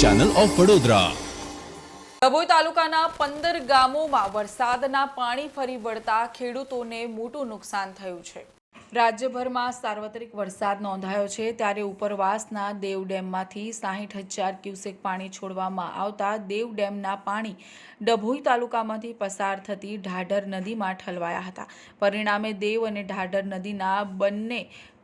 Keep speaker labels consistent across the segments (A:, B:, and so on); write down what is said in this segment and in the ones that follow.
A: Channel of Vadodara
B: Dabhoi તાલુકાના પંદર ગામોમાં વરસાદના પાણી ફરી વળતા ખેડૂતોને મોટું નુકસાન થયું છે. રાજ્યભરમાં સાર્વત્રિક વરસાદ નોંધાયો છે, ત્યારે ઉપરવાસના દેવ ડેમમાંથી સાહીઠ હજાર ક્યુસેક પાણી છોડવામાં આવતા દેવ ડેમના પાણી ડભોઈ તાલુકામાંથી પસાર થતી ઢાઢર નદીમાં ઠલવાયા હતા. પરિણામે દેવ અને ઢાઢર નદીના બંને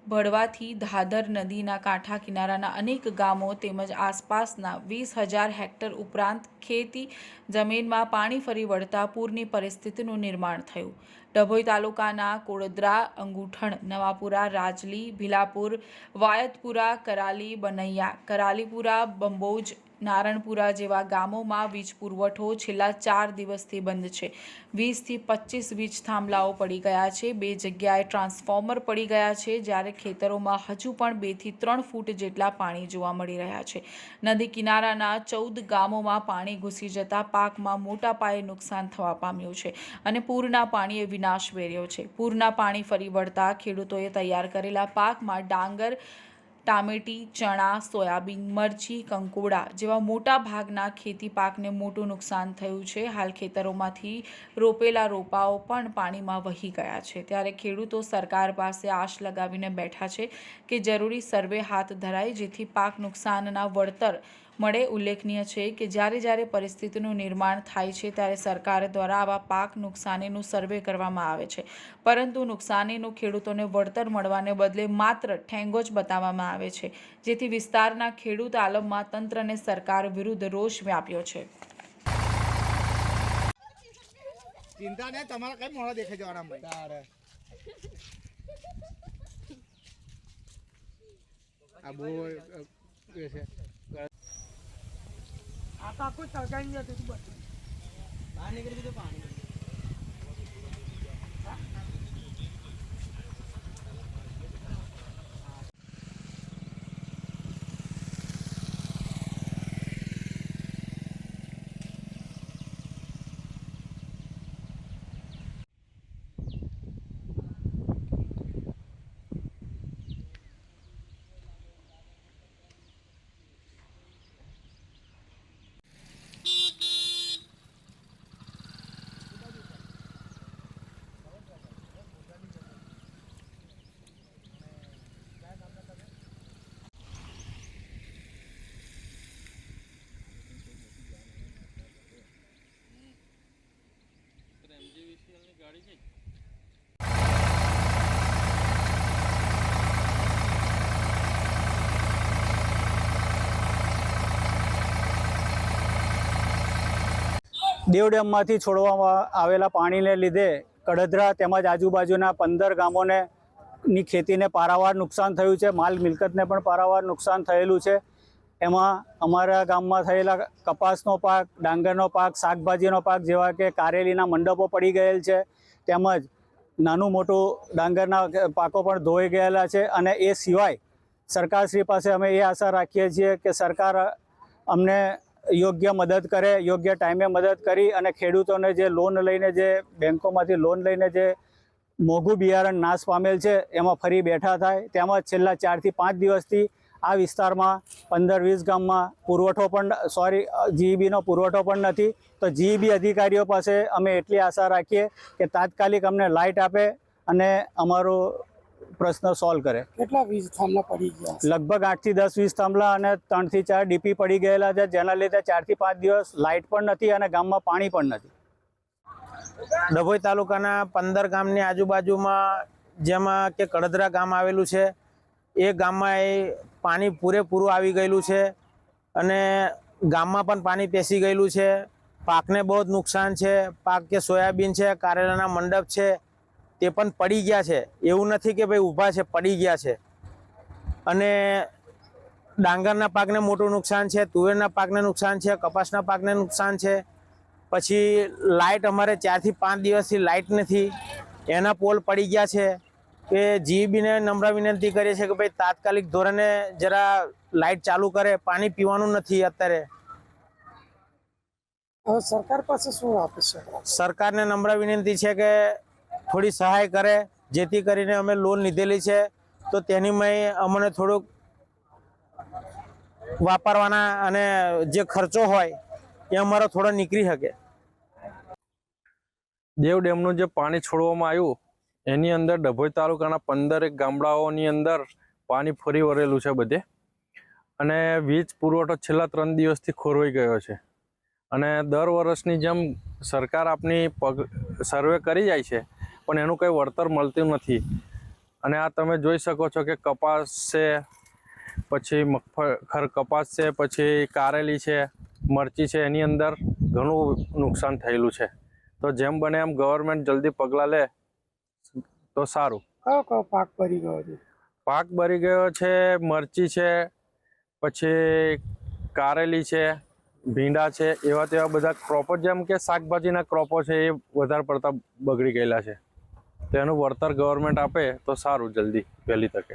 B: ભળવાથી ધાદર નદીના કાંઠા કિનારાના અનેક ગામો તેમજ આસપાસના વીસ હજાર હેક્ટર ઉપરાંત ખેતી જમીનમાં પાણી ફરી વળતા પૂરની પરિસ્થિતિનું નિર્માણ થયું. ડભોઈ તાલુકાના કોડદરા, અંગુઠણ, નવાપુરા, રાજલી, ભીલાપુર, વાયતપુરા, કરાલી, બનૈયા, કરાલીપુરા, બંબોજ નારણપુરા જેવા ગામોમાં વીજ પુરવઠો છેલ્લા ચાર દિવસથી બંધ છે. વીસથી પચીસ વીજ થાંભલાઓ પડી ગયા છે. બે જગ્યાએ ટ્રાન્સફોર્મર પડી ગયા છે. જ્યારે ખેતરોમાં હજુ પણ બેથી ત્રણ ફૂટ જેટલા પાણી જોવા મળી રહ્યા છે. નદી કિનારાના ચૌદ ગામોમાં પાણી ઘૂસી જતા પાકમાં મોટા પાયે નુકસાન થવા પામ્યું છે અને પૂરના પાણીએ વિનાશ વેર્યો છે. પૂરના પાણી ફરી વળતા ખેડૂતોએ તૈયાર કરેલા પાકમાં ડાંગર ટામેટી, ચણા, સોયાબીન, મરચી, કંકોડા જેવા મોટા ભાગના ખેતી પાકને મોટું નુકસાન થયું છે. હાલ ખેતરોમાંથી રોપેલા રોપાઓ પણ પાણીમાં વહી ગયા છે. ત્યારે ખેડૂતો સરકાર પાસે આશ લગાવીને બેઠા છે કે જરૂરી સર્વે હાથ ધરાય જેથી પાક નુકસાનના વળતર મળે ઉલ્લેખનીય છે કે જ્યારે જ્યારે પરિસ્થિતિનું નિર્માણ થાય છે ત્યારે સરકાર દ્વારા આવા પાક નુકસાનીનું સર્વે કરવામાં આવે છે. પરંતુ નુકસાનીનું ખેડૂતોને વળતર મળવાને બદલે માત્ર ઠેંગો જ બતાવવામાં આવે છે. જેથી વિસ્તારના ખેડૂત આલમમાં તંત્રને સરકાર વિરુદ્ધ રોષ વ્યાપ્યો છે.
C: ચિંતા નહીં તમારા કઈ મોડા દેખાઈ જવાના ભાઈ તારે. આ બહુ અ, ગયું છે
D: દેવ ડેમમાંથી છોડવામાં આવેલા પાણીને લીધે કડધરા તેમજ આજુબાજુના પંદર ગામોને ની ખેતીને પારાવાર નુકસાન થયું છે. માલ મિલકતને પણ પારાવાર નુકસાન થયેલું છે. એમાં અમારા ગામમાં થયેલા કપાસનો પાક, ડાંગરનો પાક, શાકભાજીનો પાક જેવા કે કારેલીના મંડપો પડી ગયેલ છે. તેમજ નાનું મોટું ડાંગરના પાકો પણ ધોઈ ગયેલા છે અને એ સિવાય સરકારશ્રી પાસે અમે એ આશા રાખીએ છીએ કે સરકાર અમને યોગ્ય મદદ કરે, યોગ્ય ટાઈમે મદદ કરી અને ખેડૂતોને જે લોન લઈને જે બેંકોમાંથી લોન લઈને જે મોંઘું બિયારણ નાશ પામેલ છે, એમાં ફરી બેઠા થાય. તેમજ છેલ્લા ચારથી પાંચ દિવસથી આ વિસ્તારમાં પંદર વીસ ગામમાં પુરવઠો પણ સોરી જીઈબીનો પુરવઠો પણ નથી. તો જીઈબી અધિકારીઓ પાસે અમે એટલી આશા રાખીએ કે તાત્કાલિક અમને લાઇટ આપે અને અમારો પ્રશ્ન સોલ્વ કરે.
E: કેટલા વીજ થાંભલા પડી ગયા
D: લગભગ આઠથી દસ વીસ થાંભલા અને ત્રણથી ચાર ડીપી પડી ગયેલા છે જેના લીધે ચારથી પાંચ દિવસ લાઇટ પણ નથી અને ગામમાં પાણી પણ નથી.
F: ડભોઈ તાલુકાના પંદર ગામની આજુબાજુમાં જેમાં કે કડદરા ગામ આવેલું છે એ ગામમાં એ પાણી પૂરેપૂરું આવી ગયેલું છે અને ગામમાં પણ પાણી પેસી ગયેલું છે. પાકને બહુ જ નુકસાન છે. પાક કે સોયાબીન છે કારેલાના મંડપ છે તે પણ પડી ગયા છે. એવું નથી કે ભાઈ ઊભા છે પડી ગયા છે. અને ડાંગરના પાકને મોટું નુકસાન છે તુવેરના પાકને નુકસાન છે કપાસના પાકને નુકસાન છે. પછી લાઇટ અમારે ચારથી પાંચ દિવસથી લાઇટ નથી. એના પોલ પડી ગયા છે કે જીબીને નમ્ર વિનંતી કરીએ છીએ કે ભાઈ તાત્કાલિક ધોરણે જરા લાઇટ ચાલુ કરે પાણી પીવાનું નથી અત્યારે.
E: સરકાર પાસે શું આપે છે?
F: સરકારને નમ્ર વિનંતી છે કે થોડી સહાય કરે, જેથી કરીને અમે લોન લીધેલી છે. તો તેની અમને થોડુંક વાપરવાના અને જે ખર્ચો હોય, એ અમારો થોડો નીકળી શકે.
A: દેવ ડેમનું જે પાણી છોડવામાં આવ્યું, એની અંદર ડભોઈ તાલુકાના પંદરેક ગામડાઓની અંદર પાણી ફરી વળેલું છે બધે. અને વીજ પુરવઠો છેલ્લા ત્રણ દિવસથી ખોરવાઈ ગયો છે. અને દર વર્ષની જેમ સરકાર આપની પગ, સર્વે કરી જાય છે પણ એનું કંઈ વળતર મળતું નથી. અને આ તમે જોઈ શકો છો કે કપાસ છે પછી મગફળ કપાસ છે પછી કારેલી છે મરચી છે એની અંદર ઘણું નુકસાન થયેલું છે. તો જેમ બને એમ ગવર્મેન્ટ જલ્દી પગલાં લે. તો સારું.
E: કયો કયો પાક ભરી ગયો છે?
A: પાક બરી ગયો છે મરચી છે પછી કારેલી છે ભીંડા છે એવા તેવા બધા ક્રોપો જેમ કે શાકભાજીના ક્રોપો છે એ વધારે પડતા બગડી ગયેલા છે. તો એનું વળતર ગવર્મેન્ટ આપે તો સારું જલ્દી વહેલી તકે.